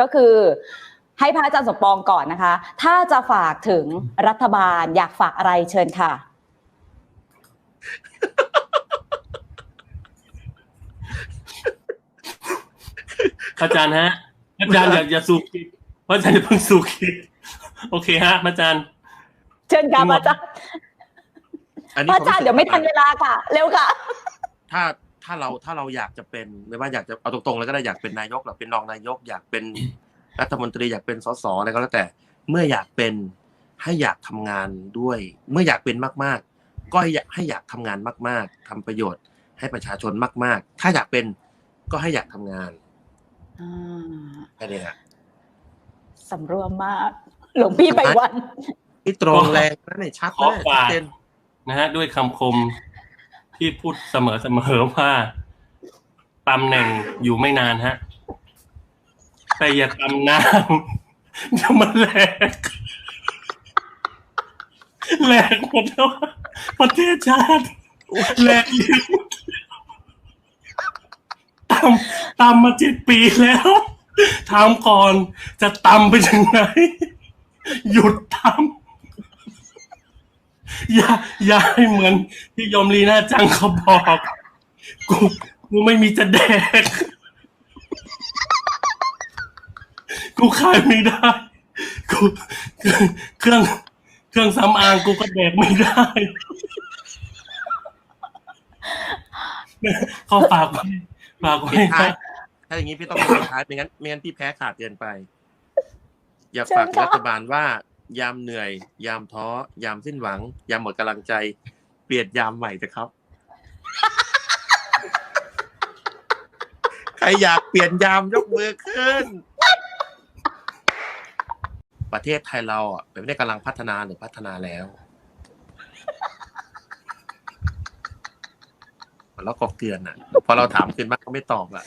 ก็คือให้พระอาจารย์สมปองก่อนนะคะ ถ้าจะฝากถึงรัฐบาลอยากฝากอะไรเชิญค่ะ อาจารย์ฮะ อาจารย์อย่าอย่าสูคิดเพราะอาจารย์จะเพิ่งสูคิดโอเคฮะ อาจารย์ เชิญค่ะพระอาจารย์อันพนี้ระอาจารย์เดี๋ยวไม่ทันเวลาค่ะ เร็วค่ะ ถ้า ถ้าเราถ้าเราอยากจะเป็นไม่ว่าอยากจะเอาตรงๆแล้วก็ได้อยากเป็นนายกหรือเป็นรองนายก อยากเป็นรัฐมนตรีอยากเป็นสสอะไรก็แล้วแต่ เมื่ออยากเป็นให้อยากทำงานด้วย เมื่ออยากเป็นมากๆ ก็ให้อยากให้อยากทำงานมาก ๆทำประโยชน์ให้ประชาชนมาก ๆ ถ้าอยากเป็นก็ให้อยากทำงานแค่นี้ฮะสำรวมมากหลวงพี่ไปวันนี่ตรงแรงนะเนี่ยชัดขอนะฝากชัดเจนนะฮะด้วยคำคม ที่พูดเสมอเสมอว่าตำแหน่งอยู่ไม่นานฮะ แต่อย่าตำนานเดี๋ยวมันแหลกแหลกหมดแล้วประเทศชาติแหลกเลี้ยงตำตำมาเจ็ดปีแล้วถามก่อนจะตำไปถึงไหนหยุดตำ อย่าอย่าให้เหมือนที่ยมลีน่าจังเขาบอก กูกูไม่มีจะแดก กูขายไม่ได้กูเครื่องเครื่องสำอางกูก็แดกไม่ได้เขาฝากไว้ฝากไว้ปิดท้ายนะถ้าอย่างนี้พี่ต้องปิดท้ายไม่งั้นไม่งั้นพี่แพ้ขาดเกินไป อย่าฝากเชิญค่ะรัฐบาลว่า ยามเหนื่อย ยามท้อ ยามสิ้นหวัง ยามหมดกำลังใจ เปลี่ยนยามใหม่เถอะครับ ใครอยากเปลี่ยนยามยกมือขึ้น ประเทศไทยเราอะเป็นประเทศกำลังพัฒนาหรือพัฒนาแล้วแล้วก็เตือนอะ พอเราถามคืนมากก็ไม่ตอบอะ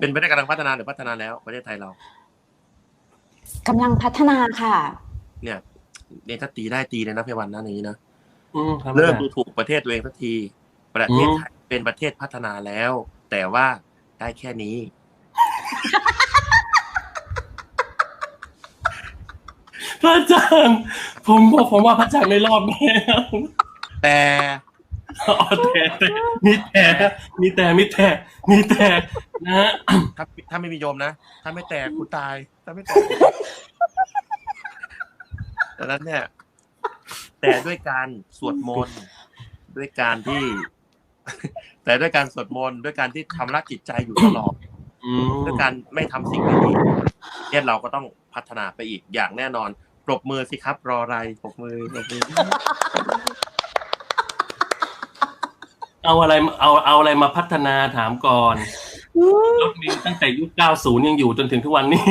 เป็นประเทศกำลังพัฒนาหรือพัฒนาแล้ว ประเทศไทยเรา กำลังพัฒนาค่ะ เนี่ยเนี่ยถ้าตีได้ตีเลยนะเพวันนะอย่างนี้นะอืมครับเริ่มดูถูกประเทศตัวเองสักที ประเทศอืมไทยเป็นประเทศพัฒนาแล้ว แต่ว่าได้แค่นี้ พระอาจารย์ผมบอกผมว่าพระอาจารย์ไม่รอดแน่แต่ อ๋อแต่แต่มีแต่มีแต่มีแต่มีแต่นะฮะถ้าถ้าไม่มีโยมนะ ถ้าไม่แตกกูตาย ถ้าไม่แตกดังนั้นเนี่ย แต่ด้วยการสวดมนต์ด้วยการที่ แต่ด้วยการสวดมนต์ด้วยการที่ทำรักจิตใจอยู่ตลอดด้วยการไม่ทำสิ่งไม่ดีเนี่ยเราก็ต้องพัฒนาไปอีกอย่างแน่นอน ปรบมือสิครับ รออะไรปรบมือปรบมือ เอาอะไรเอาเอาอะไรมาพัฒนาถามก่อนรถเมล์ตั้งแต่ยุค 90 ยังอยู่จนถึงทุกวันนี้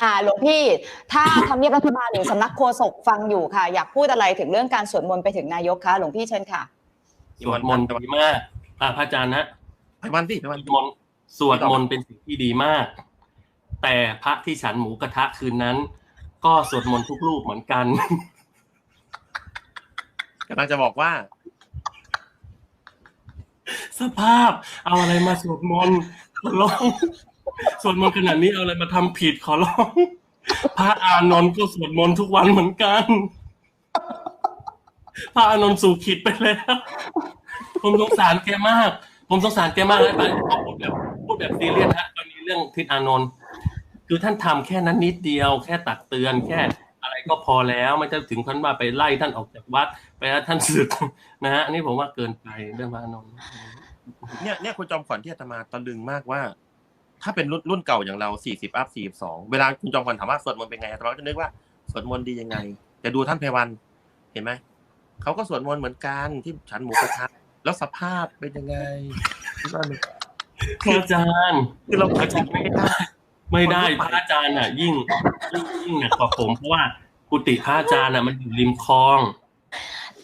ค่ะหลวงพี่ ถ้าทำเนียบรัฐบาลหรือสำนักโฆษกฟังอยู่ค่ะ อยากพูดอะไรถึงเรื่องการสวดมนต์ไปถึงนายกคะหลวงพี่เชิญค่ะ สวดมนต์ดีมากอ่าพระอาจารย์นะไปวันที่ไปสวัวนดมนต์สวดมนต์เป็นสิ่งที่ดีมาก แต่พระที่ฉันหมูกระทะคืนนั้น ก็สวดมนต์ทุกรูปเหมือนกันกำลังจะบอกว่า สภาพ เอาอะไรมาสวดมนต์ขอร้องสวดมนต์ขนาดนี้เอาอะไรมาทำผิดขอร้องพระอานนท์ก็สวดมนต์ทุกวันเหมือนกันพระอานนท์สู่ขิดไปแล้วผมสงสารแกมาก ผมสงสารแกมากเลยไปพูดแบบพูดแบบซีเรียสฮะตอนนี้เรื่องทิศอานนท์คือท่านทำแค่นั้นนิดเดียว แค่ตักเตือนแค่ ก็พอแล้วไม่จะถึงขั้นว่าไปไล่ท่านออกจากวัด ไปให้ท่านสึกนะฮะอันนี้ผมว่าเกินไปเรื่องพระอานนท์เนี่ยเนี่ยคุณจอมขวัญที่อาตมาตะลึงมากว่า ถ้าเป็นรุ่นรุ่นเก่าอย่างเราสี่สิบอัพสี่สองเวลาคุณจอมขวัญถามว่าสวดมนต์เป็นไงอาตมาก็จะนึกว่าสวดมนต์ดียังไง แต่ดูท่านเพวันเห็นไหมเขาก็สวดมนต์เหมือนกันที่ฉันหมูกระทะแล้วสภาพเป็นยังไงคิดว่ามันคืออาจารย์คือเราอาจารย์ไม่ได้ไม่ได้พระอาจารย์อะ ยิ่งยิ่งยิ่งหนักกว่าผมเพราะว่า กุฏิพระอาจารย์อะมันอยู่ริมคลอง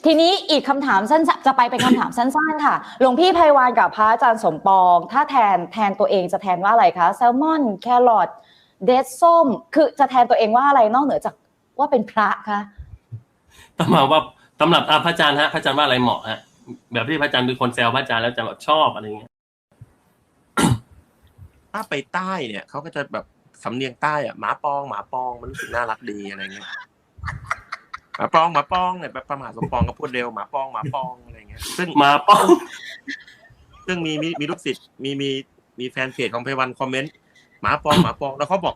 ทีนี้อีกคำถามสั้นๆจะไปเป็นคำถามสั้นๆค่ะหลวงพี่ไพวานกับพระอาจารย์สมปอง ถ้าแทนแทนตัวเองจะแทนว่าอะไรคะแซลมอน แครอทเดซส้ม คือจะแทนตัวเองว่าอะไรนอกเหนือจากว่าเป็นพระคะตมาว่าสำหรับอาพระอาจารย์ฮะพระอาจารย์ว่าอะไรเหมาะฮะแบบที่พระอาจารย์เป็นคนแซวพระอาจารย์แล้วอาจารย์บอกชอบอะไรเงี้ยถ้าไปใต้เนี่ยเขาก็จะแบบสำเนียงใต้อะหมาปองหมาปองมันรู้สึกน่ารักดีอะไรเงี้ยห มาปองหมาปองเนี่ยแบบประมาทสมปองก็พูดเร็วหมาปองหมาปองอะไรเงี้ย ซึ่งมาป้อง ซึ่งมีมีมีลูกศิษย์มีมีมีแฟนเพจของไพวันคอมเมนต์หมาปองหมาปองแล้วเขาบอก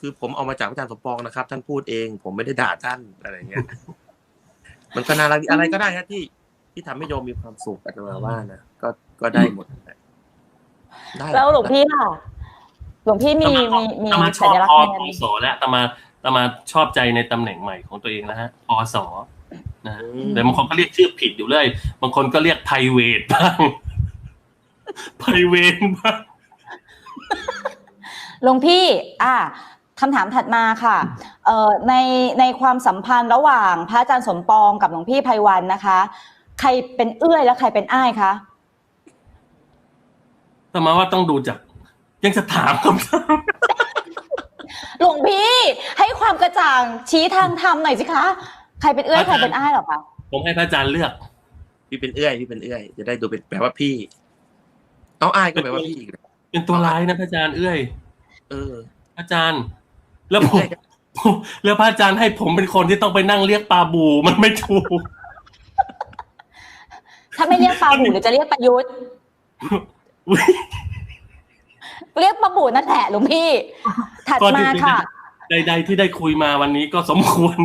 คือผมเอามาจากอาจารย์สมปองนะครับ ท่านพูดเอง ผมไม่ได้ด่าท่านอะไรเงี้ยมันก็น่ารักดีอะไรก็ได้ครับที่ที่ทำให้โยมมีความสุขอาตมาว่านะก็ก็ได้หมดได้แล้วหลวงพี่ล่ะหลวงพี่มีมีมีตมาชสัอบญลักพษอณ์แทปนสแล้วตมา ตมาชอบใจในตำแหน่งใหม่ของตัวเองแล้วฮะปสนะฮะแต่บางคนก็เรียกชื่อผิดอยู่เลยบางคนก็เรียกไพรเวทบ้างไพรเวทบ้างหลวงพี่ อ่าคำถามถัดมาค่ะเอ่อในในความสัมพันธ์ระหว่างพระอาจารย์สมปองกับหลวงพี่ไพวันนะคะ ใครเป็นเอื้อยและใครเป็นอ้ายคะตมาว่าต้องดูจากยังจะถามคำถาม หลวงพี่ให้ความกระจ่างชี้ทางธรรมหน่อยสิคะ ใครเป็นเอื้อยใครเป็นอ้ายเหรอคะผมให้พระอาจารย์เลือก พี่เป็นเอื้อยพี่เป็นเอื้อยจะได้ดูเป็นแปลว่าพี่เอาอายก็แปลว่าพี่อีกนะเป็นตัวร้ายนะพระอาจารย์เอ้ยเออพระอาจารย์ แล้วผมผมแล้วพระอาจารย์ให้ผมเป็นคนที่ต้องไปนั่งเรียกปลาบูมันไม่ถูกถ้าไม่เรียกปาบูหรือจะเรียกประยุทธ์อุ๊ยเรียกปาบูนั่นแหละหลวงพี่ ถัดก็มาดีๆค่ะ ใด ๆ ที่ได้คุยมาวันนี้ก็สมควร